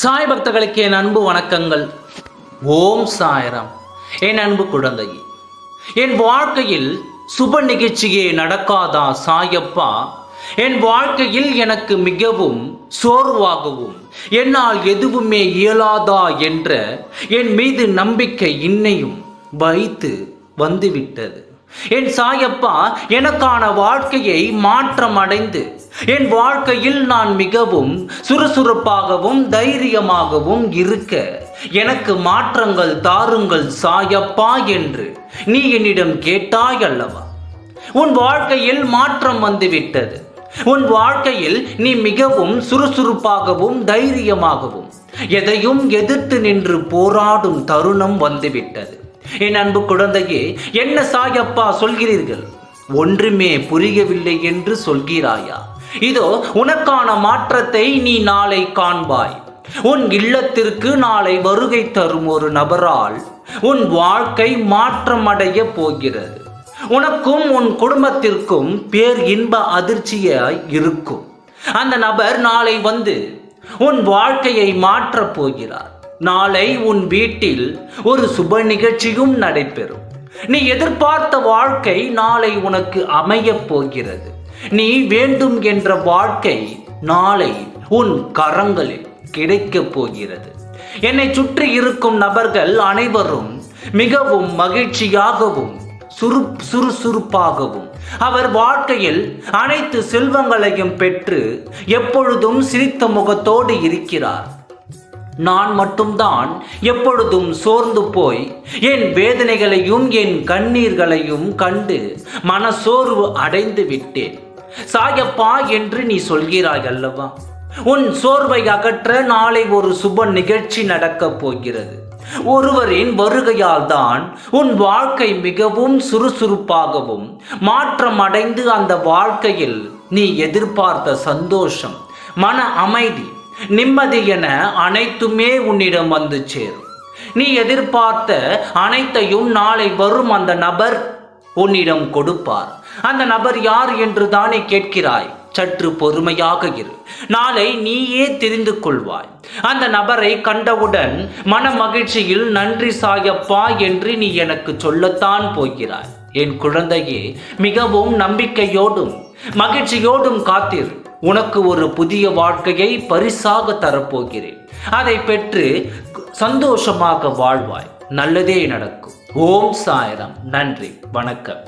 சாய் பக்தர்களுக்கு என் அன்பு வணக்கங்கள். ஓம் சாயரம். என் அன்பு குழந்தை என் வாழ்க்கையில் சுப நிகழ்ச்சியே நடக்காதா சாயப்பா? என் வாழ்க்கையில் எனக்கு மிகவும் சோர்வாகவும் என்னால் எதுவுமே இயலாதா என்ற என் மீது நம்பிக்கை இன்னையும் வைத்து வந்துவிட்டது. என் சாயப்பா எனக்கான வாழ்க்கையை மாற்றம் அடைந்து என் வாழ்க்கையில் நான் மிகவும் சுறுசுறுப்பாகவும் தைரியமாகவும் இருக்க எனக்கு மாற்றங்கள் தாருங்கள் சாயப்பா என்று நீ என்னிடம் கேட்டாய் அல்லவா? உன் வாழ்க்கையில் மாற்றம் வந்துவிட்டது. உன் வாழ்க்கையில் நீ மிகவும் சுறுசுறுப்பாகவும் தைரியமாகவும் எதையும் எதிர்த்து நின்று போராடும் தருணம் வந்துவிட்டது. என் அன்பு குழந்தையே என்ன சாயப்பா சொல்கிறீர்கள்? ஒன்றுமே புரியவில்லை என்று சொல்கிறாயா? இதோ உனக்கான மாற்றத்தை நீ நாளை காண்பாய். உன் இல்லத்திற்கு நாளை வருகை தரும் ஒரு நபரால் உன் வாழ்க்கை மாற்றமடைய போகிறது. உனக்கும் உன் குடும்பத்திற்கும் பேர் இன்ப அதிர்ச்சியாய் இருக்கும். அந்த நபர் நாளை வந்து உன் வாழ்க்கையை மாற்றப் போகிறார். நாளை உன் வீட்டில் ஒரு சுப நிகழ்ச்சியும் நடைபெறும். நீ எதிர்பார்த்த வாழ்க்கை நாளை உனக்கு அமையப் போகிறது. நீ வேண்டும் என்ற வாழ்க்கை நாளை உன் கரங்களில் கிடைக்கப் போகிறது. என்னை சுற்றி இருக்கும் நபர்கள் அனைவரும் மிகவும் மகிழ்ச்சியாகவும் சுறு சுறுசுறுப்பாகவும் அவர் வாழ்க்கையில் அனைத்து செல்வங்களையும் பெற்று எப்பொழுதும் சிரித்த முகத்தோடு இருக்கிறார். நான் மட்டும்தான் எப்பொழுதும் சோர்ந்து போய் என் வேதனைகளையும் என் கண்ணீர்களையும் கண்டு மனசோர்வு அடைந்து விட்டேன். சாயப்பா என்று நீ சொல்கிறாய் அல்லவா? உன் சோர்வை அகற்ற நாளை ஒரு சுப நிகழ்ச்சி நடக்கப் போகிறது. ஒருவரின் வருகையால் தான் உன் வாழ்க்கை மிகவும் சுறுசுறுப்பாகவும் மாற்றம் அடைந்து அந்த வாழ்க்கையில் நீ எதிர்பார்த்த சந்தோஷம் மன அமைதி நிம்மதி என அனைத்துமே உன்னிடம் வந்து சேரும். நீ எதிர்பார்த்த அனைத்தையும் நாளை வரும் அந்த நபர் உன்னிடம் கொடுப்பார். அந்த நபர் யார் என்று தானே கேட்கிறாய். சற்று பொறுமையாக இரு. நாளை நீயே தெரிந்து கொள்வாய். அந்த நபரை கண்டவுடன் மன மகிழ்ச்சியில் நன்றி சாயப்பா என்று நீ எனக்கு சொல்லத்தான் போகிறாய். என் குழந்தையே மிகவும் நம்பிக்கையோடும் மகிழ்ச்சியோடும் காத்திரு. உனக்கு ஒரு புதிய வாழ்க்கையை பரிசாக தரப்போகிறேன். அதை பெற்று சந்தோஷமாக வாழ்வாய். நல்லதே நடக்கும். ஓம் சாயரம். நன்றி. வணக்கம்.